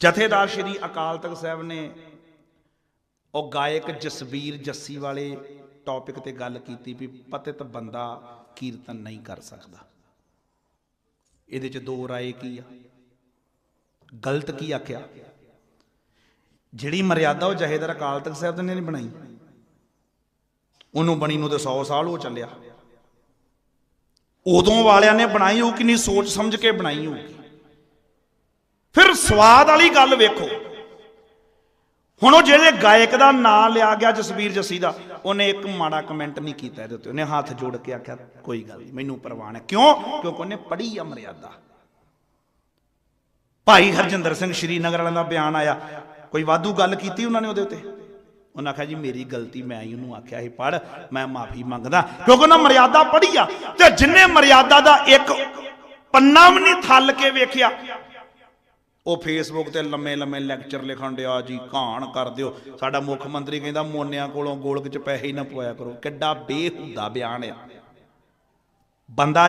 ਜਥੇਦਾਰ ਸ਼੍ਰੀ ਅਕਾਲ ਤਖਤ ਸਾਹਿਬ ਨੇ ਉਹ ਗਾਇਕ ਜਸਵੀਰ ਜੱਸੀ ਵਾਲੇ ਟੌਪਿਕ ਤੇ ਗੱਲ ਕੀਤੀ ਵੀ ਪਤਿਤ ਬੰਦਾ ਕੀਰਤਨ ਨਹੀਂ ਕਰ ਸਕਦਾ। ਇਹਦੇ ਚ ਦੋ ਰਾਏ ਕੀ ਆ? ਗਲਤ ਕੀ ਆਖਿਆ? ਜਿਹੜੀ ਮਰਿਆਦਾ ਉਹ ਜਹੇਦਾਰ ਅਕਾਲ ਤਖਤ ਸਾਹਿਬ ਨੇ ਨਹੀਂ ਬਣਾਈ। ਉਹਨੂੰ ਬਣੀ ਨੂੰ ਤੇ 100 ਸਾਲ ਹੋ ਚੱਲਿਆ। ਉਦੋਂ ਵਾਲਿਆਂ ਨੇ ਬਣਾਈ ਉਹ ਕਿੰਨੀ ਸੋਚ ਸਮਝ ਕੇ ਬਣਾਈ ਹੋਊਗੀ। ਸਵਾਦ ਵਾਲੀ ਗੱਲ ਵੇਖੋ। ਹੁਣ ਉਹ ਜਿਹੜੇ ਗਾਇਕ ਦਾ ਨਾਂ ਲਿਆ ਗਿਆ ਜਸਵੀਰ ਜੱਸੀ ਦਾ, ਉਹਨੇ ਇੱਕ ਮਾੜਾ ਕਮੈਂਟ ਨਹੀਂ ਕੀਤਾ ਇਹਦੇ ਉੱਤੇ। ਉਹਨੇ ਹੱਥ ਜੋੜ ਕੇ ਆਖਿਆ, ਕੋਈ ਗੱਲ ਨਹੀਂ, ਮੈਨੂੰ ਪਰਵਾਹ ਨਹੀਂ ਕਿਉਂ? ਕਿਉਂਕਿ ਉਹਨੇ ਪੜ੍ਹੀ ਆ ਮਰਿਆਦਾ। ਭਾਈ ਹਰਜਿੰਦਰ ਸਿੰਘ ਸ਼੍ਰੀਨਗਰ ਵਾਲਿਆਂ ਦਾ ਬਿਆਨ ਆਇਆ। ਕੋਈ ਵਾਧੂ ਗੱਲ ਕੀਤੀ ਉਹਨਾਂ ਨੇ ਉਹਦੇ ਉੱਤੇ? ਉਹਨਾਂ ਆਖਿਆ, ਜੀ, ਮੇਰੀ ਗਲਤੀ, ਮੈਂ ਹੀ ਉਹਨੂੰ ਆਖਿਆ ਸੀ ਪੜ ਮੈਂ ਮਾਫੀ ਮੰਗਦਾ। ਕਿਉਂਕਿ ਉਹਨਾਂ ਮਰਿਆਦਾ ਪੜ੍ਹੀ ਆ। ਤੇ ਜਿੰਨੇ ਮਰਿਆਦਾ ਦਾ ਇੱਕ ਪੰਨਾ ਵੀ ਨਹੀਂ ਥੱਲ ਕੇ ਵੇਖਿਆ ਉਹ ਫੇਸਬੁੱਕ ਤੇ ਲੰਮੇ ਲੰਮੇ ਲੈਕਚਰ ਲਿਖਣ ਡਿਆ ਜੀ ਕਹਾਣ ਕਰ ਦਿਓ। ਸਾਡਾ ਮੁੱਖ ਮੰਤਰੀ ਕਹਿੰਦਾ, ਮੋਨਿਆਂ ਕੋਲੋਂ ਗੋਲਕ ਚ ਪੈਸੇ ਹੀ ਨਾ ਪਵਾਇਆ ਕਰੋ। ਕਿੱਡਾ ਬੇਹੂਦਾ ਬਿਆਨ ਆ। ਬੰਦਾ